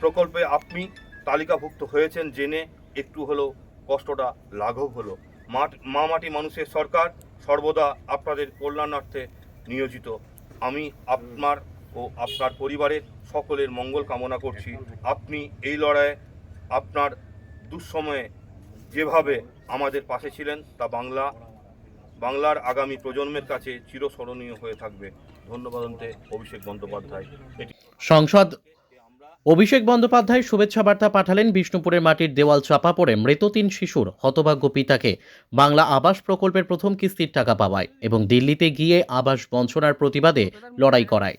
প্রকল্পে আপনি তালিকাভুক্ত হয়েছেন জেনে একটু হলেও কষ্টটা লাঘব হলো। মাঠ, মা মাটি মানুষের সরকার সর্বদা আপনাদের কল্যাণার্থে নিয়োজিত। আমি আপনার ও আপনার পরিবারের সকলের মঙ্গল কামনা করছি। আপনি এই লড়াইয়ে আপনার দুঃসময়ে যেভাবে আমাদের পাশে ছিলেন, তা বাংলা, বাংলার আগামী প্রজন্মের কাছে চিরস্মরণীয় হয়ে থাকবে। ধন্যবাদ অভিষেক বন্দ্যোপাধ্যায়। সংসদ অভিষেক বন্দ্যোপাধ্যায় শুভেচ্ছা বার্তা পাঠালেন বিষ্ণুপুরের মাটির দেওয়াল চাপা পড়ে মৃত তিন শিশুর হতভাগ্য পিতাকে। বাংলা আবাস প্রকল্পের প্রথম কিস্তির টাকা পাওয়ায় এবং দিল্লিতে গিয়ে আবাস বঞ্চনার প্রতিবাদে লড়াই করায়।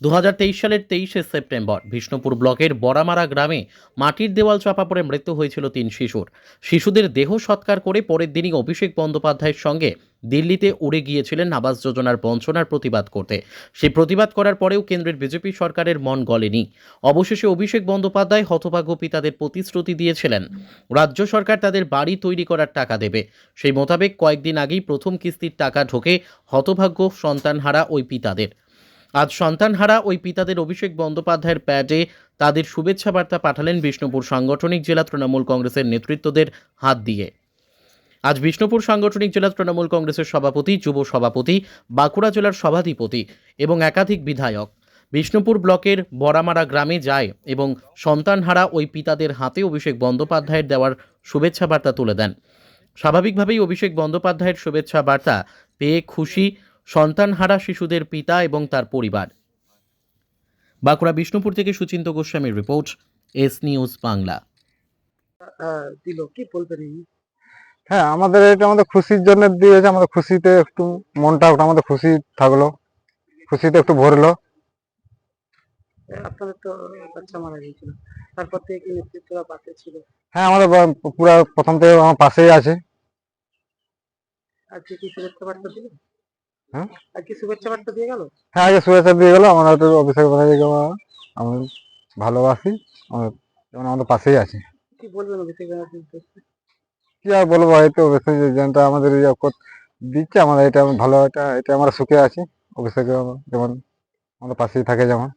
দু হাজার তেইশ সালের তেইশে সেপ্টেম্বর বিষ্ণুপুর ব্লকের বড়ামারা গ্রামে মাটির দেওয়াল চাপা পড়ে মৃত্যু হয়েছিল তিন শিশুর। শিশুদের দেহ সৎকার করে পরের দিনই অভিষেক বন্দ্যোপাধ্যায়ের সঙ্গে দিল্লিতে উড়ে গিয়েছিলেন আবাস যোজনার বঞ্চনার প্রতিবাদ করতে। সেই প্রতিবাদ করার পরেও কেন্দ্রের বিজেপি সরকারের মন গলেনি। অবশেষে অভিষেক বন্দ্যোপাধ্যায় হতভাগ্য পিতাদের প্রতিশ্রুতি দিয়েছিলেন। রাজ্য সরকার তাদের বাড়ি তৈরি করার টাকা দেবে। সেই মোতাবেক কয়েকদিন আগেই প্রথম কিস্তির টাকা ঢোকে হতভাগ্য সন্তানহারা ওই পিতাদের। আজ সন্তানহারা ওই পিতাদের অভিষেক বন্দ্যোপাধ্যায়ের প্যাডে তাদের শুভেচ্ছা বার্তা পাঠালেন বিষ্ণুপুর সাংগঠনিক জেলা তৃণমূল কংগ্রেসের নেতৃত্বদের হাত দিয়ে। আজ বিষ্ণুপুর সাংগঠনিক জেলা তৃণমূল কংগ্রেসের সভাপতি, যুব সভাপতি, বাঁকুড়া জেলার সভাধিপতি এবং একাধিক বিধায়ক। বিষ্ণুপুর ব্লকের বড়ামারা গ্রামে যায় এবং সন্তানহারা ওই পিতাদের হাতে অভিষেক বন্দ্যোপাধ্যায়ের দেওয়ার শুভেচ্ছা বার্তা তুলে দেন। স্বাভাবিকভাবেই অভিষেক বন্দ্যোপাধ্যায়ের শুভেচ্ছা বার্তা পেয়ে খুশি সন্তানহারা শিশুদের পিতা এবং তার পরিবার। বাঁকুড়া বিষ্ণুপুর থেকে সুচিন্ত গোস্বামীর রিপোর্ট, এস নিউজ বাংলা। দিল, কি বলবেন হ্যাঁ আমাদের এটা আমাদের খুশির জন্য দিয়েছে আমাদের খুশিতে একটু মনটা একটু আমাদের খুশি থাকল খুশিতে একটু ভরলো। আপনাদের তো বাচ্চা মারা গিয়েছিল তারপর থেকে কি নেতৃত্বরা পাশে ছিল? হ্যাঁ আমাদের পুরা প্রথম থেকে আমার পাশেই আছে। আজকে কি শুভেচ্ছা বার্তা দিল? হ্যাঁ? আজকে শুভেচ্ছা বার্তা দিয়ে গেল? হ্যাঁ শুভেচ্ছা দিয়ে গেলো আমি ভালোবাসি আমার- যেমন আমাদের পাশেই আছে। কি বলবেন অভিষেক? কি আর বলব হয়তো অভিষেক যেটা আমাদের কর- দিচ্ছে আমাদের এটা ভালো এটা এটা আমরা সুখে আছি। অভিষেক যেমন আমাদের পাশেই থাকে যেমন।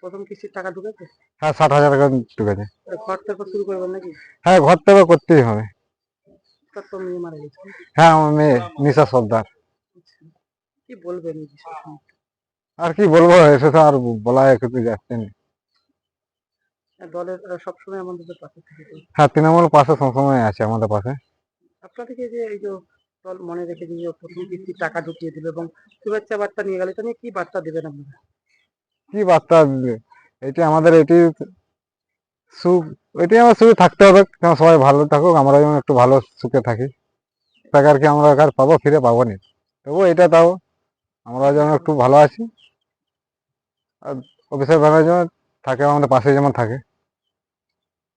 প্রথম কিস্তির টাকা ঢুকেছে? হ্যাঁ ষাট হাজার টাকা ঢুকেছে। আর ঘর থেকে শুরু করবেন নাকি? হ্যাঁ ঘর থেকে করতেই হবে। হ্যাঁ আমার মেয়ে নিশা সর্দার। আচ্ছা। কি বলবেন আর কি বলব এসে তো আর বলা কিছু যাচ্ছে না। দলের সবসময় আমাদের পাশে থাকে হ্যাঁ তৃণমূল পাশে সবসময় আছে আমাদের পাশে। আপনাদেরকে যে এই যে দল মনে রেখে যে প্রথম কিস্তির টাকা ঢুকিয়ে দিল এবং শুভেচ্ছা বার্তা নিয়ে গেল এটা নিয়ে কি বার্তা দেবেন আপনারা? কি বার্তা? এটি আমাদের এটি সুখ এটি আমার সুখে থাকতে হবে। যেন সবাই ভালো থাকুক আমরা যেমন একটু ভালো সুখে থাকি। টাকা আর কি আমরা আর পাবো ফিরে পাবো না? তবু এটা তাও আমরা যেমন একটু ভালো আছি। আর অফিসের যেমন থাকে আমাদের পাশে যেমন থাকে।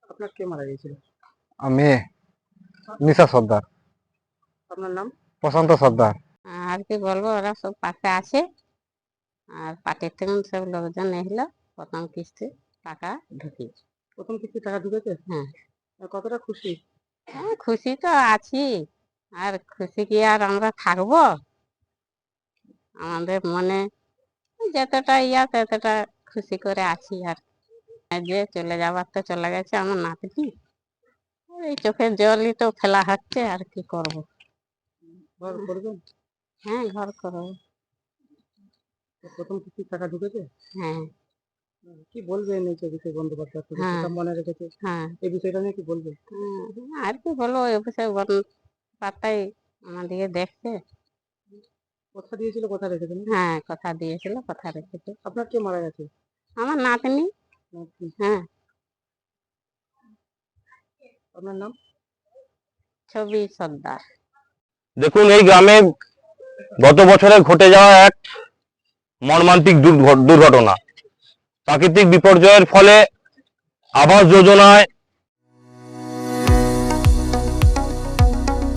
আপনার কে মারা গিয়েছিল আর মেয়ে নিশা সর্দার। আপনার নাম? প্রশান্ত সর্দার। আর কি বলব ওরা সব পাশে আছে। আর পার্টির থেকে সব লোকজন এলো প্রথম কিস্তি টাকা ঢুকি প্রথম কিস্তির টাকা ঢুকেছে? হ্যাঁ। কতটা খুশি? হ্যাঁ খুশি তো আছি। আর খুশি কি আর আমরা থাকব? আমাদের মনে যতটা ইয়া ততটা খুশি করে আছি আর। যে চলে যাবার তো চলে গেছে আমার নাতনি। এই চোখের জলই তো ফেলা হচ্ছে আর কি করব? হ্যাঁ ঘর করব। প্রথম কিস্তির টাকা ঢুকেছে? হ্যাঁ। কি বলবেন এই অভিষেক বন্দ্যোপাধ্যায় হ্যাঁ। মনে রেখেছে। হ্যাঁ। এই বিষয়টা নিয়ে কি বলবেন? আর কি বলব ওই অফিসে পাত্তাই আমাদেরকে দেখছে। কথা দিয়েছিল কথা রেখেছেন হ্যাঁ কথা দিয়েছিল কথা রেখেছে আপনার কে মারা গেছে? আমার নাতনি? হ্যাঁ। আপনার নাম? ছবি সর্দার। দেখুন এই গ্রামে গত বছরে ঘটে যাওয়া এক মর্মান্তিক দুর্ঘ- দুর্ঘটনা। প্রাকৃতিক বিপর্যয়ের ফলে আবাস যোজনায়